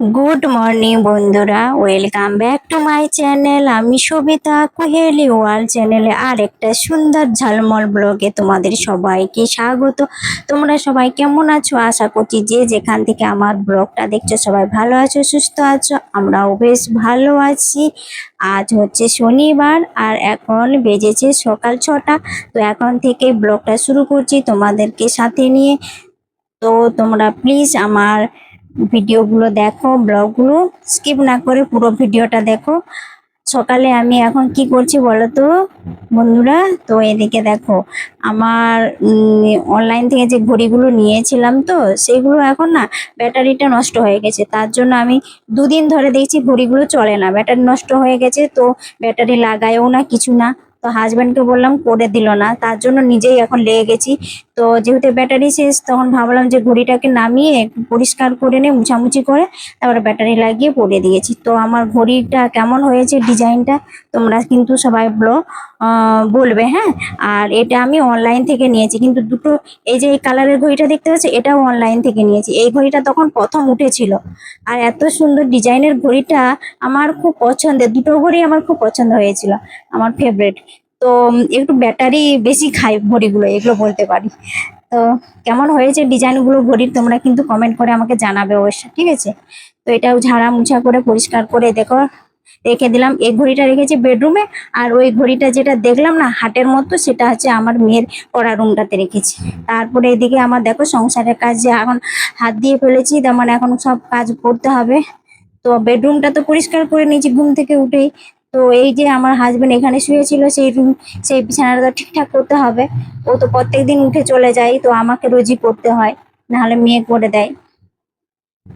Good morning বন্ধুরা। Welcome back to my channel আমি সবিতা কুহেলি ওয়াল চ্যানেলে আর একটা সুন্দর ঝলমল ব্লগে তোমাদের সবাইকে স্বাগত। তোমরা সবাই কেমন আছো? আশা করছি যে যেখান থেকে আমার ব্লগটা দেখছ, সবাই ভালো আছো, সুস্থ আছো। আমরাও বেশ ভালো আছি। আজ হচ্ছে শনিবার আর এখন বেজেছে সকাল ছটা। তো এখন থেকে ব্লগটা শুরু করছি তোমাদেরকে সাথে নিয়ে। তো তোমরা প্লিজ আমার ভিডিওগুলো দেখো, ব্লগগুলো স্কিপ না করে পুরো ভিডিওটা দেখো। সকালে আমি এখন কি করছি বলো তো, বন্ধুরা? তো এদিকে দেখো, আমার অনলাইন থেকে যে ঘড়িগুলো নিয়েছিলাম তো, সেগুলো এখন না ব্যাটারিটা নষ্ট হয়ে গেছে। তার জন্য আমি দুদিন ধরে দেখছি ঘড়িগুলো চলে না, ব্যাটারি নষ্ট হয়ে গেছে, তো ব্যাটারি লাগায়ও না, কিছু না। তো হাজব্যান্ডকে বললাম করে দিল না। তার জন্য নিজেই এখন লেগে গেছি। তো যেহেতু ব্যাটারি শেষ তখন ভাবলাম যে ঘড়িটাকে নামিয়ে পরিষ্কার করে নিয়ে মুছামুছি করে তারপরে ব্যাটারি লাগিয়ে পরে দিয়েছি। তো আমার ঘড়িটা কেমন হয়েছে ডিজাইনটা তোমরা কিন্তু সবাই বলো। আহ, বলবে হ্যাঁ? আর এটা আমি অনলাইন থেকে নিয়েছি। কিন্তু দুটো, এই যে এই কালারের ঘড়িটা দেখতে পাচ্ছি, এটাও অনলাইন থেকে নিয়েছি। এই ঘড়িটা তখন প্রথম উঠেছিল। আর এত সুন্দর ডিজাইনের ঘড়িটা আমার খুব পছন্দের। দুটো ঘড়ি আমার খুব পছন্দ হয়েছিল, আমার ফেভারিট তো একটু ব্যাটারি বেশি খাই ঘড়িগুলো, এগুলো বলতে পারি। তো, কেমন হয়েছে ডিজাইনগুলো ঘড়ির, তোমরা কিন্তু কমেন্ট করে আমাকে জানাবে অবশ্যই, ঠিক আছে? তো এটাও ঝাড়া মুছা করে, পরিষ্কার করে দেখো। রেখে দিলাম। এই ঘড়িটা রেখেছি বেডরুমে আর ওই ঘড়িটা যেটা দেখলাম না হাটের মতো সেটা হচ্ছে আমার মেয়ের পড়ার রুমটাতে রেখেছি। তারপরে এদিকে আমার দেখো সংসারের কাজ যে এখন হাত দিয়ে ফেলেছি তার মানে এখন সব কাজ করতে হবে। তো বেডরুমটা তো পরিষ্কার করে নিয়েছি ঘুম থেকে উঠেই। তো এই যে আমার হাজবেন্ড এখানে শুয়েছিল সেই রুম সেই বিছানাটা তো ঠিকঠাক করতে হবে। ও তো প্রত্যেক দিন উঠে চলে যায় তো আমাকে রোজই করতে হয়। নাহলে মেয়ে করে দেয়।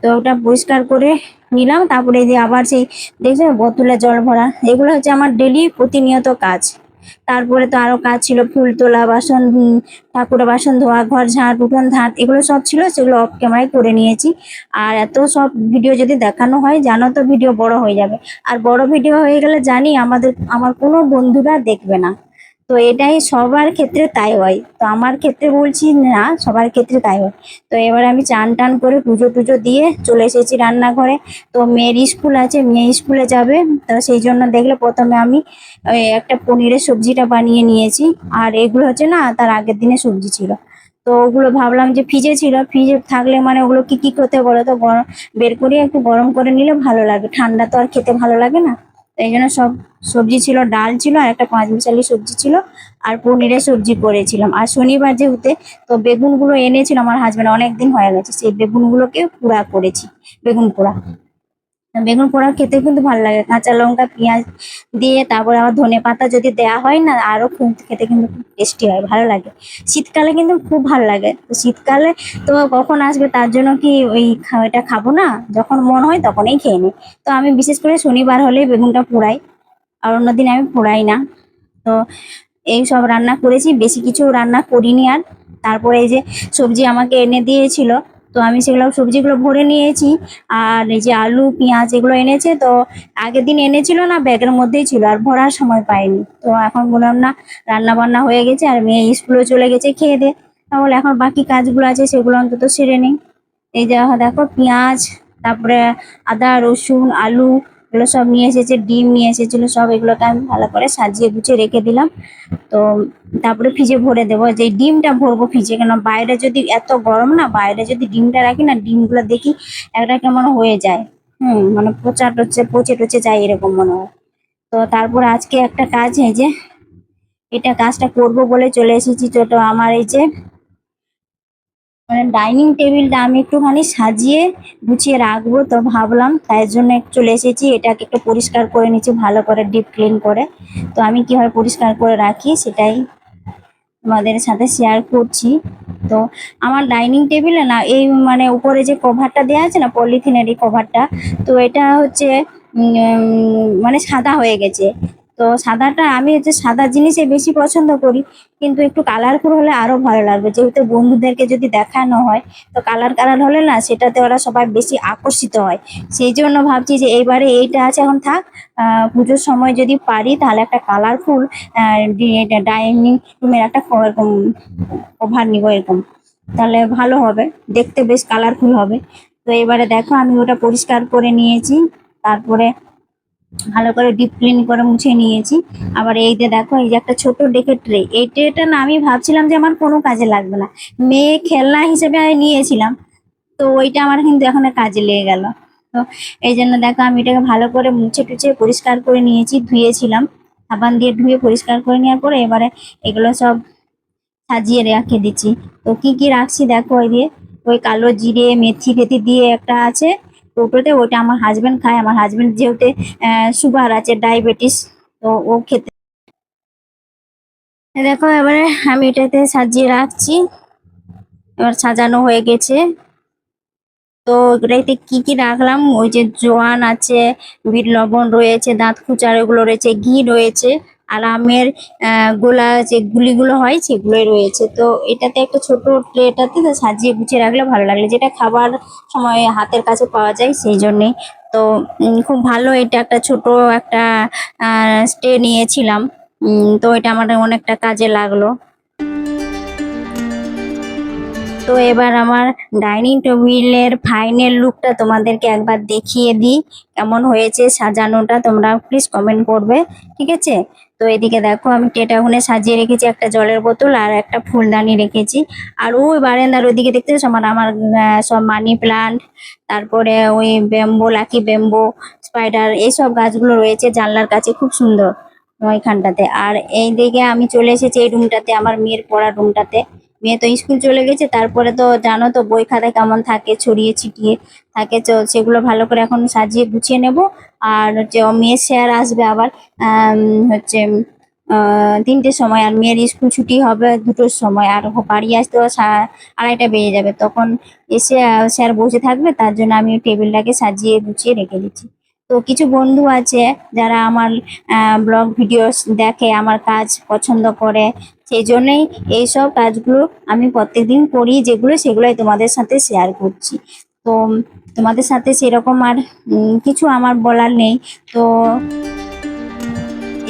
তো ওটা পরিষ্কার করে নিলাম। তারপরে যে আবার সেই দেখছ বোতলে জল ভরা, এগুলো হচ্ছে আমার ডেলি প্রতিনিয়ত কাজ। তারপরে তো আরও কাজ ছিল, ফুল তোলা, বাসন ঠাকুরের বাসন ধোয়া, ঘর ঝাঁট উঠোন ঝাঁট এগুলো সব ছিল, সেগুলো অফ ক্যামেরায় করে নিয়েছি। আর এত সব ভিডিও যদি দেখানো হয়, জানো তো ভিডিও বড় হয়ে যাবে। আর বড় ভিডিও হয়ে গেলে জানি আমাদের, আমার কোনো বন্ধুরা দেখবে না। তো এটাই সবার ক্ষেত্রে তাই হয়। তো আমার ক্ষেত্রে বলছি না, সবার ক্ষেত্রে তাই হয়। তো এবার আমি চান টান করে পুজো টুজো দিয়ে চলে এসেছি রান্নাঘরে। তো মেয়ের স্কুল আছে, মেয়ে স্কুলে যাবে। তো সেই জন্য দেখলে প্রথমে আমি একটা পনিরের সবজিটা বানিয়ে নিয়েছি। আর এগুলো হচ্ছে না, তার আগের দিনে সবজি ছিল। তো ওগুলো ভাবলাম যে ফ্রিজে ছিল, ফ্রিজে থাকলে মানে ওগুলো কি কি করতে বলো তো গরম বের করে একটু গরম করে নিলে ভালো লাগে। ঠান্ডা তো আর খেতে ভালো লাগে না। এই জন্য সব সবজি ছিল, ডাল ছিল, আর একটা পাঁচ মিশালি সবজি ছিল, আর পনিরের সবজি করেছিলাম। আর শনিবার যেহেতু, তো বেগুনগুলো এনেছিল আমার হাজব্যান্ড অনেকদিন হয়ে গেছে, সেই বেগুনগুলোকে পোড়া করেছি, বেগুন পোড়া। বেগুন পোড়া খেতে কিন্তু ভালো লাগে। কাঁচা লঙ্কা, পেঁয়াজ দিয়ে তারপর আবার ধনে পাতা যদি দেওয়া হয় না, আরও খুব খেতে কিন্তু খুব টেস্টি হয়, ভালো লাগে। শীতকালে কিন্তু খুব ভালো লাগে। তো শীতকালে তো কখন আসবে তার জন্য কি ওই এটা খাব না? যখন মন হয় তখনই খেয়ে নিই তো আমি বিশেষ করে শনিবার হলে বেগুনটা পোড়াই, আর অন্যদিন আমি পোড়াই না। তো এই সব রান্না করেছি, বেশি কিছু রান্না করিনি আর। তারপরে এই যে সবজি আমাকে এনে দিয়েছিল তো আমি সেগুলো সবজিগুলো ভরে নিয়েছি। আর এই যে আলু, পেঁয়াজ এগুলো এনেছে, তো আগের দিন এনেছিল না, ব্যাগের মধ্যেই ছিল, আর ভরার সময় পাইনি। তো এখন বললাম, না রান্না বান্না হয়ে গেছে, আর মেয়ে স্কুলে চলে গেছে, খেয়ে দে। তাহলে এখন বাকি কাজগুলো আছে, সেগুলো অন্তত সেরে নিই। এই যে দেখো, পেঁয়াজ, তারপরে আদা, রসুন, আলু এগুলো সব নিয়ে এসেছে, ডিম নিয়ে এসেছিল, সব এগুলোকে আমি ভালো করে সাজিয়ে গুছিয়ে রেখে দিলাম। তো তারপরে ফ্রিজে ভরে দেবো। যে ডিমটা ভরবো ফ্রিজে কেন বাইরে যদি এত গরম না, বাইরে যদি ডিমটা রাখি না, ডিমগুলো দেখি একটা কেমন হয়ে যায়। হুম মানে পচা টচে, পচে টচে যায় এরকম মনে হয়। তো তারপর আজকে একটা কাজ, এই যে এটা কাজটা করব বলে চলে এসেছি। তো আমার এই যে মানে ডাইনিং টেবিলটা আমি একটুখানি সাজিয়ে গুছিয়ে রাখব তো ভাবলাম, তাই জন্য একটু চলে এসেছি। এটাকে একটু পরিষ্কার করে নিচ্ছি, ভালো করে ডিপ ক্লিন করে। তো আমি কীভাবে পরিষ্কার করে রাখি সেটাই তোমাদের সাথে শেয়ার করছি। তো আমার ডাইনিং টেবিলে না, এই মানে উপরে যে কভারটা দেওয়া আছে না পলিথিনের এই কভারটা তো এটা হচ্ছে মানে সাদা হয়ে গেছে। তো সাদাটা আমি হচ্ছে সাদা জিনিসে বেশি পছন্দ করি, কিন্তু একটু কালারফুল হলে আরও ভালো লাগবে। যেহেতু বন্ধুদেরকে যদি দেখানো হয়, তো কালার কালার হলে না সেটাতে ওরা সবাই বেশি আকর্ষিত হয়। সেই জন্য ভাবছি যে এইবারে এইটা আছে, এখন থাক পুজোর সময় যদি পারি তাহলে একটা কালারফুল ডাইনিং রুমের একটা কভার নিব এরকম। তাহলে ভালো হবে, দেখতে বেশ কালারফুল হবে। তো এবারে দেখো আমি ওটা পরিষ্কার করে নিয়েছি, তারপরে ভালো করে ডিপ ক্লিন করে মুছে নিয়েছি। আবার এই যে দেখো, এই যে একটা ছোট ডেকের ট্রে এই ট্রেটা না আমি ভাবছিলাম যে আমার কোনো কাজে লাগবে না। মেয়ে খেলনা হিসেবে আমি নিয়েছিলাম, তো ওইটা আমার কিন্তু এখন কাজে লেগে গেল। তো এই জন্য দেখো, আমি এটাকে ভালো করে মুছে টুছে পরিষ্কার করে নিয়েছি, ধুয়েছিলাম। সাবান দিয়ে ধুয়ে পরিষ্কার করে নেওয়ার পরে এবারে এগুলো সব সাজিয়ে রেখে দিচ্ছি। তো কি কি রাখছি দেখো, ওই দিয়ে ওই কালো জিরে মেথি ফেথি দিয়ে একটা আছে। কৌটোতে ওটা আমার হাজব্যান্ড খায়। আমার হাজব্যান্ড যেহেতু সুগার আছে ডায়াবেটিস তো ও খেতে দেখো, এবারে আমি এটাতে সাজিয়ে রাখছি। এবার সাজানো হয়ে গেছে। তো এটাতে কি কি রাখলাম? ওই যে জোয়ান আছে, বিট লবণ রয়েছে, দাঁত খুচার এগুলো রয়েছে, ঘি রয়েছে। আর আমের গোলা যে গুলিগুলো হয় সেগুলোই রয়েছে। তো এটাতে একটা ছোট ট্রেটাতে তো সাজিয়ে গুছিয়ে রাখলে ভালো লাগলে। যেটা খাবার সময় হাতের কাছে পাওয়া যায় সেই জন্যেই তো খুব ভালো এটা একটা ছোট একটা স্টে নিয়েছিলাম। তো এটা আমার অনেকটা কাজে লাগল। তো এবার আমার ডাইনিং টেবিলের ফাইনাল লুকটা তোমাদেরকে একবার দেখিয়ে দিই। কেমন হয়েছে সাজানোটা তোমরা প্লিজ কমেন্ট করবে। ঠিক আছে? তো এদিকে দেখো, আমি টেটা ওখানে সাজিয়ে রেখেছি একটা জলের বোতল আর একটা ফুলদানি রেখেছি। আর ওই বারান্দার ওইদিকে দেখতে আমার আমার সব মানি প্লান্ট, তারপরে ওই বেম্বো লাকি বেম্বো স্পাইডার, এইসব গাছগুলো রয়েছে জানলার কাছে, খুব সুন্দর ওইখানটাতে। আর এই দিকে আমি চলে এসেছি এই রুমটাতে, আমার মেয়ের পড়ার রুমটাতে। মেয়ে তো স্কুল চলে গেছে, তারপরে তো জানো তো, বই খাতা কেমন থাকে, ছড়িয়ে ছিটিয়ে থাকে, তো সেগুলো ভালো করে এখন সাজিয়ে গুছিয়ে নেব। আর হচ্ছে মেয়ের স্যার আসবে আবার হচ্ছে তিনটের সময় আর মেয়ের স্কুল ছুটি হবে দুটোর সময় আর বাড়ি আসতে আড়াইটা বেজে যাবে। তখন এসে স্যার বসে থাকবে, তার জন্য আমি টেবিলটাকে সাজিয়ে গুছিয়ে রেখে দিচ্ছি। তো কিছু বন্ধু আছে যারা আমার ব্লগ ভিডিও দেখে, আমার কাজ পছন্দ করে সেই জন্যই এইসব কাজগুলো আমি প্রত্যেকদিন করি যেগুলো, সেগুলোই তোমাদের সাথে শেয়ার করছি। তো তোমাদের সাথে সেরকম আর কিছু আমার বলার নেই। তো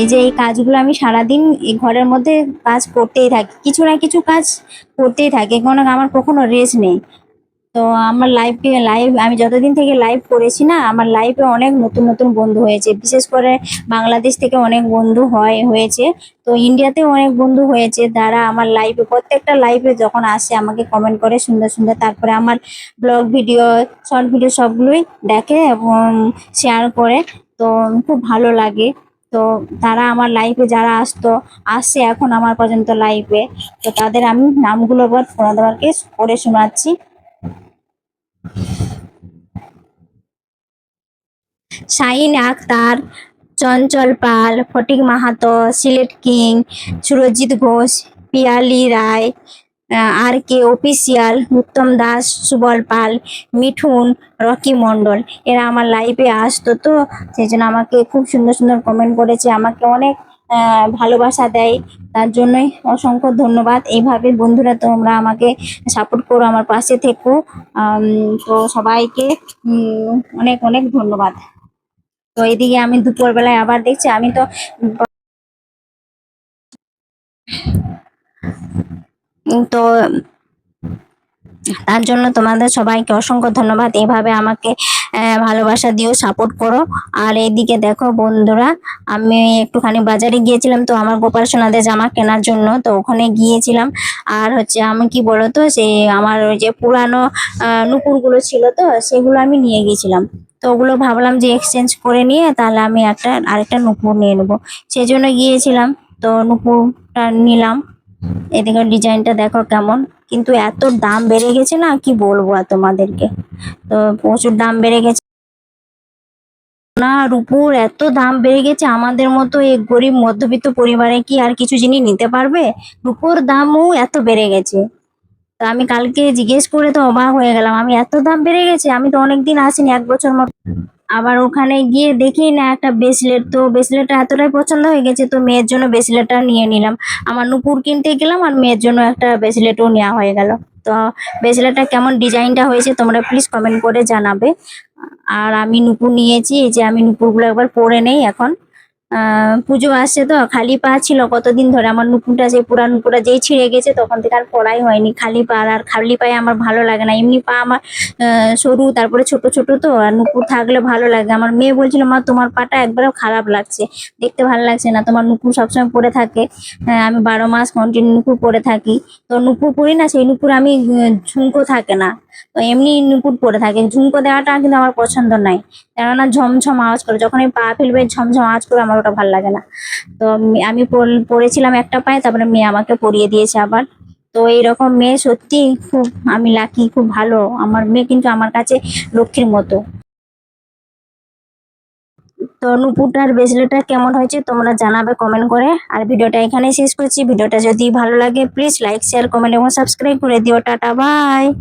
এই যে এই কাজগুলো আমি সারাদিন ঘরের মধ্যে কাজ করতেই থাকি, কিছু না কিছু কাজ করতেই থাকি। কোনো, আমার কখনো রেস্ট নেই। তো আমার লাইফে লাইভ আমি যতদিন থেকে লাইভ করেছি না, আমার লাইফে অনেক নতুন নতুন বন্ধু হয়েছে। বিশেষ করে বাংলাদেশ থেকে অনেক বন্ধু হয়, হয়েছে। তো ইন্ডিয়াতেও অনেক বন্ধু হয়েছে তারা আমার লাইভে প্রত্যেকটা লাইভে যখন আসে আমাকে কমেন্ট করে সুন্দর সুন্দর। তারপরে আমার ব্লগ ভিডিও শর্ট ভিডিও সবগুলোই দেখে এবং শেয়ার করে। তো খুব ভালো লাগে। তো তারা আমার লাইফে যারা আসতো, আসছে এখন আমার পর্যন্ত লাইফে তো তাদের আমি নামগুলো এবার তোমাদেরকে পড়ে শোনাচ্ছি। Shahin Akhtar Chanchal Pal, Fatik Mahato, Sylhet king, Surajit Ghosh, Piyali Roy R K, official, Uttam Das, Subal Pal, Mithun, Rocky Mondal. এরা আমার লাইফে আসতো তো, সেই জন্য আমাকে খুব সুন্দর সুন্দর কমেন্ট করেছে, আমাকে অনেক ভালোবাসা দেয়। তার জন্যই অসংখ্য ধন্যবাদ। এইভাবে বন্ধুরা তোমরা আমাকে সাপোর্ট করো, আমার পাশে থেকো। তো সবাইকে অনেক অনেক ধন্যবাদ। তো এদিকে আমি দুপুর বেলায় আবার দেখছি, আমি তো তো তার জন্য তোমাদের সবাইকে অসংখ্য ধন্যবাদ। এভাবে আমাকে ভালোবাসা দিও সাপোর্ট করো। আর এইদিকে দেখো বন্ধুরা, আমি একটুখানি বাজারে গিয়েছিলাম তো আমার গোপাল সোনাদের জামা কেনার জন্য, তো ওখানে গিয়েছিলাম। আর হচ্ছে আমি কি বলতো সেই আমার ওই যে পুরানো নুপুরগুলো ছিল তো, সেগুলো আমি নিয়ে গিয়েছিলাম। তো ওগুলো ভাবলাম যে এক্সচেঞ্জ করে নিয়ে তাহলে আমি একটা, আরেকটা নুপুর নিয়ে নেব। সেই জন্য গিয়েছিলাম, তো নুপুরটা নিলাম। এদিকে ডিজাইনটা দেখো কেমন। কিন্তু এত দাম বেড়ে গেছে না, কি বলব আর তোমাদেরকে। তো প্রচুর দাম বেড়ে গেছে। না, রুপুর এত দাম বেড়ে গেছে, আমাদের মতো এই গরিব, মধ্যবিত্ত পরিবারে কি আর কিছু জিনিস নিতে পারবে? রুপোর দামও এত বেড়ে গেছে। তো আমি কালকে জিজ্ঞেস করে তো অবাক হয়ে গেলাম। আমি এত দাম বেড়ে গেছে আমি তো অনেকদিন আসিনি এক বছর মতো। আবার ওখানে গিয়ে দেখি না একটা ব্রেসলেট তো ব্রেসলেটটা এতটাই পছন্দ হয়ে গেছে তো মেয়ের জন্য ব্রেসলেটটা নিয়ে নিলাম। আমার নুপুর কিনতে গেলাম আর মেয়ের জন্য একটা ব্রেসলেটও নেওয়া হয়ে গেল। তো ব্রেসলেটটা কেমন ডিজাইনটা হয়েছে তোমরা প্লিজ কমেন্ট করে জানাবে। আর আমি নুপুর নিয়েছি এই যে আমি নুপুরগুলো একবার পরে নেই এখন। পুজো আসছে তো খালি পা ছিল কতদিন ধরে আমার নুপুরটা যে পুরা নুপুরটা যেই ছিঁড়ে গেছে তখন থেকে আর পড়াই হয়নি। খালি পা আর খালি পায়ে আমার ভালো লাগে না। এমনি পা আমার সরু তারপরে ছোট ছোট তো আর নুপুর থাকলে ভালো লাগে। আমার মেয়ে বলছিল মা তোমার পাটা একবারে খারাপ লাগছে। দেখতে ভালো লাগছে না। তোমার নুপুর সবসময় পরে থাকে। হ্যাঁ, আমি বারো মাস কন্টিনিউ নুপুর পরে থাকি। তো নুপুর পরি না সেই নুপুর আমি ঝুমকো থাকে না। তো এমনি নুপুর পরে থাকে। ঝুমকো দেওয়াটা কিন্তু আমার পছন্দ নাই। কেননা ঝমঝম আওয়াজ করে, যখন আমি পা ফেলবে ঝমঝম আওয়াজ করে আমার ওটা ভালো লাগে না। তো আমি- পড়েছিলাম একটা পায়ে, তারপরে মেয়ে আমাকে পরিয়ে দিয়েছে আবার। তো এইরকম মেয়ে সত্যি খুব, আমি লাকি খুব ভালো। আমার মেয়ে কিন্তু আমার কাছে লক্ষ্মীর মতো। তো নুপুরটার ব্রেসলেটটা কেমন হয়েছে তোমরা জানাবে কমেন্ট করে। আর ভিডিওটা এখানেই শেষ করছি। ভিডিওটা যদি ভালো লাগে প্লিজ লাইক শেয়ার কমেন্ট এবং সাবস্ক্রাইব করে দিও। Tata bye